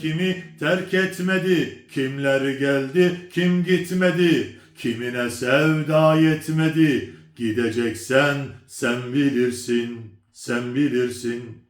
Kimler kimi terk etmedi, kimler geldi, kim gitmedi, kimine sevda yetmedi. Gideceksen sen bilirsin, sen bilirsin.